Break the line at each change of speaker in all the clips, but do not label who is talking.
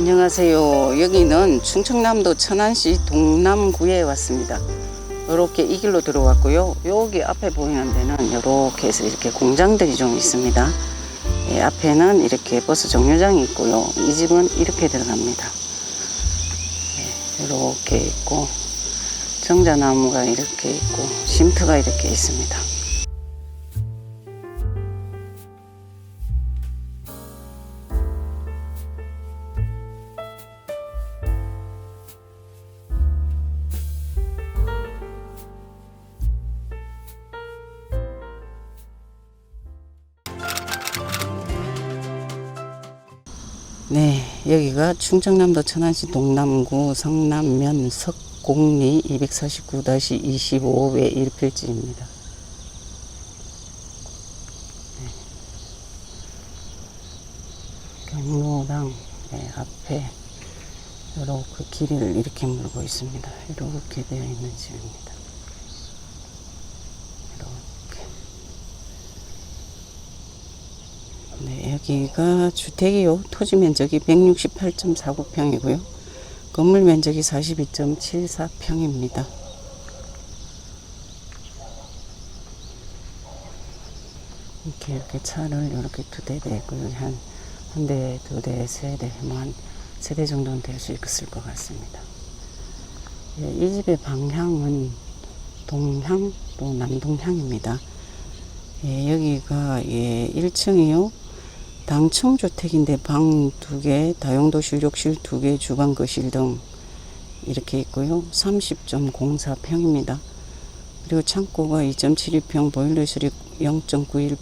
안녕하세요. 여기는 충청남도 천안시 동남구에 왔습니다. 이렇게 이 길로 들어왔고요. 여기 앞에 보이는 데는 이렇게 해서 이렇게 공장들이 좀 있습니다. 예, 앞에는 이렇게 버스 정류장이 있고요. 이 집은 이렇게 들어갑니다. 예, 이렇게 있고 정자나무가 이렇게 있고 쉼터가 이렇게 있습니다. 네, 여기가 충청남도 천안시 동남구 성남면 석곡리 249-25의 1필지입니다. 네. 경로당 네, 앞에 이렇게 길을 이렇게 물고 있습니다. 이렇게 되어 있는 집입니다. 이렇게. 네, 여기가 주택이요. 토지 면적이 168.49평이고요. 건물 면적이 42.74평입니다. 이렇게 이렇게 차를 이렇게 두 대 되고 한, 한 대, 두 대, 세 대, 뭐 한 세 대 정도는 될 수 있을 것 같습니다. 예, 이 집의 방향은 동향 또 남동향입니다. 예, 여기가 예, 1층이요. 당층 주택인데 방 두 개, 다용도실, 욕실 두 개, 주방, 거실 등 이렇게 있고요. 30.04평입니다. 그리고 창고가 2.72평, 보일러실이 0.91평,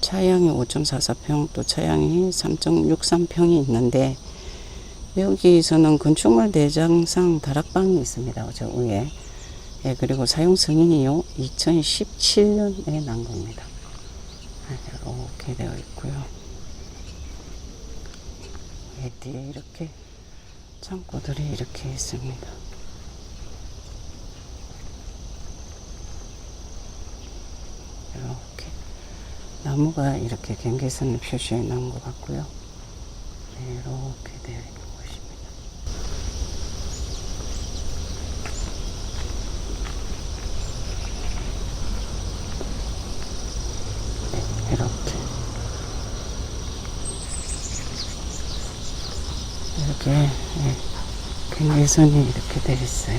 차량이 5.44평, 또 차량이 3.63평이 있는데 여기서는 건축물 대장상 다락방이 있습니다. 저 위에. 예, 그리고 사용 승인이요. 2017년에 난 겁니다. 이렇게 되어 있고요. 예, 뒤에 이렇게 창고들이 이렇게 있습니다. 이렇게 나무가 이렇게 경계선을 표시해 놓은 것 같고요. 네, 이렇게 되어 있는 곳입니다. 네, 이렇게 이렇게 예, 경계선이 이렇게 되어 있어요.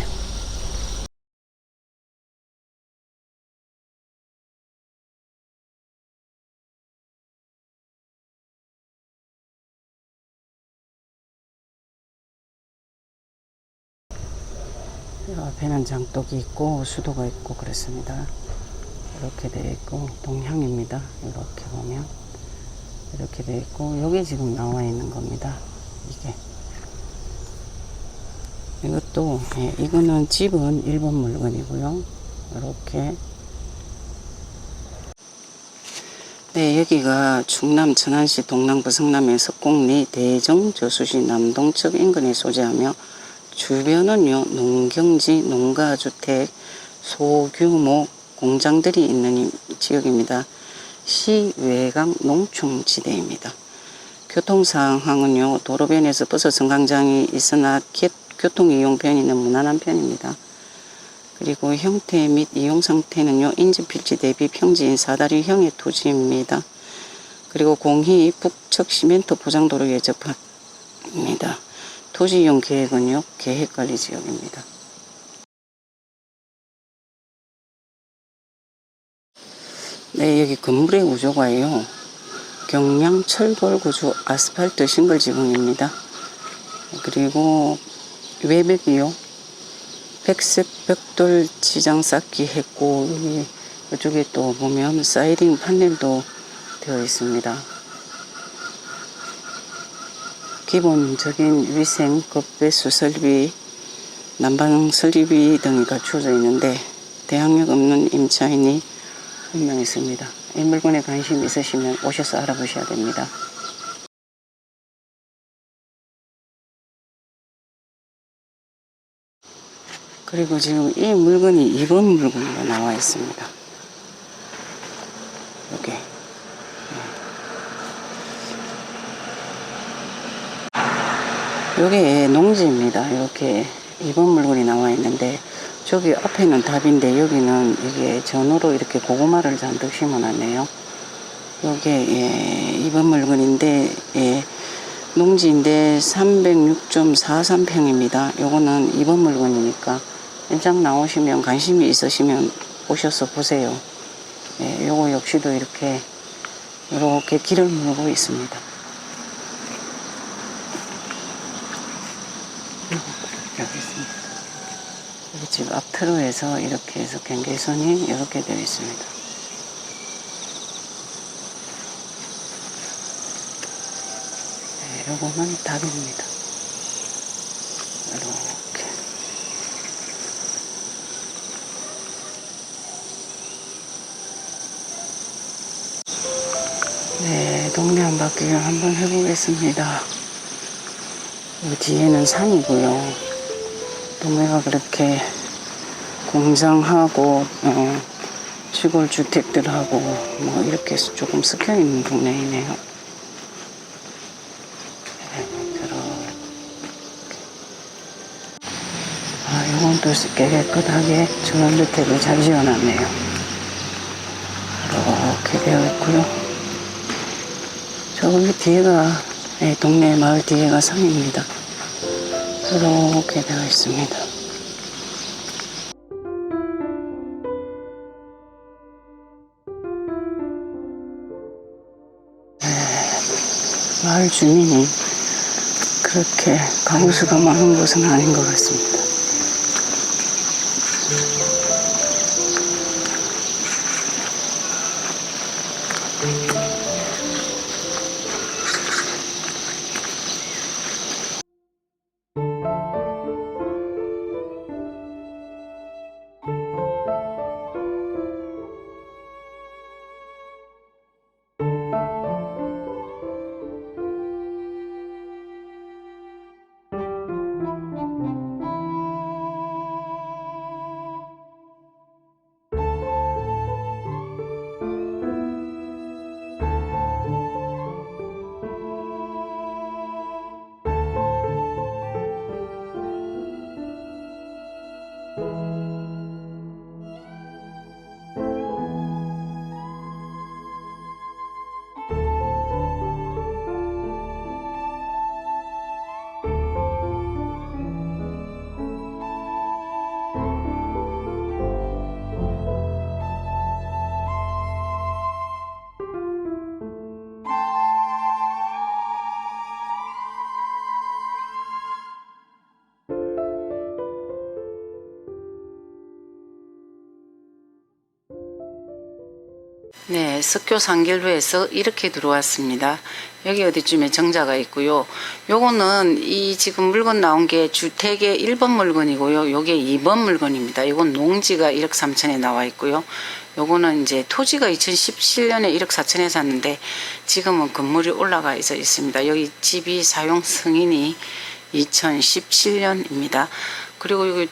이 앞에는 장독이 있고 수도가 있고 그렇습니다. 이렇게 되어 있고 동향입니다. 이렇게 보면 이렇게 되어 있고 여기 지금 나와 있는 겁니다. 이게 이것도 예, 이거는 집은 일본 물건이고요. 이렇게 네 여기가 충남 천안시 동남부 성남의 석곡리 대정 저수시 남동측 인근에 소재하며 주변은요 농경지 농가주택 소규모 공장들이 있는 이- 지역입니다. 시 외곽 농촌지대입니다. 교통 상황은요 도로변에서 버스 승강장이 있으나 개- 교통 이용 편의는 무난한 편입니다. 그리고 형태 및 이용 상태는요 인지 필지 대비 평지인 사다리형의 토지입니다. 그리고 공희 북측 시멘트 포장도로에 접합니다. 토지 이용 계획은요 계획관리 지역입니다. 네, 여기 건물의 구조가요. 경량 철골 구조 아스팔트 싱글 지붕입니다. 그리고 외벽이요. 백색 벽돌 지장 쌓기 했고 여기 이쪽에 또 보면 사이딩 판넬도 되어 있습니다. 기본적인 위생, 급배수 설비, 난방 설비 등이 갖추어져 있는데 대항력 없는 임차인이 한 명 있습니다. 이 물건에 관심 있으시면 오셔서 알아보셔야 됩니다. 그리고 지금 이 물건이 2번 물건으로 나와 있습니다. 이렇게. 요게 농지입니다. 이렇게 2번 물건이 나와 있는데 저기 앞에는 답인데 여기는 이게 전으로 이렇게 고구마를 잔뜩 심어놨네요. 요게 예, 2번 물건인데 예, 농지인데 306.43평입니다. 요거는 2번 물건이니까 현장 나오시면 관심이 있으시면 오셔서 보세요. 예, 요거 역시도 이렇게 이렇게 길을 물고 있습니다. 여기 있습니다. 여기 집 앞트로에서 이렇게 해서 경계선이 이렇게 되어 있습니다. 네, 요거는 답입니다. 이렇게. 동네 한 바퀴를 한번 해보겠습니다. 이 뒤에는 산이고요. 동네가 그렇게 공장하고 어, 시골 주택들하고 뭐 이렇게 조금 섞여 있는 동네이네요. 네. 아, 이건 또 깨끗하게 전원 주택을 잘 지어놨네요. 이렇게 되어 있고요. 저기 뒤에가 네, 동네 마을 뒤에가 산입니다. 이렇게 되어 있습니다. 네, 마을 주민이 그렇게 가구수가 많은 곳은 아닌 것 같습니다. 네, 석교 상결로에서 이렇게 들어왔습니다. 여기 어디쯤에 정자가 있고요. 요거는 이 지금 물건 나온 게 주택의 1번 물건이고요. 요게 2번 물건입니다. 요건 농지가 1억 3천에 나와 있고요. 요거는 이제 토지가 2017년에 1억 4천에 샀는데 지금은 건물이 올라가 있어 있습니다. 여기 집이 사용 승인이 2017년입니다. 그리고 여기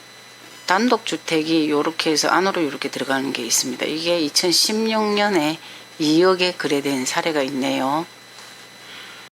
단독주택이 이렇게 해서 안으로 이렇게 들어가는 게 있습니다. 이게 2016년에 2억에 거래된 사례가 있네요.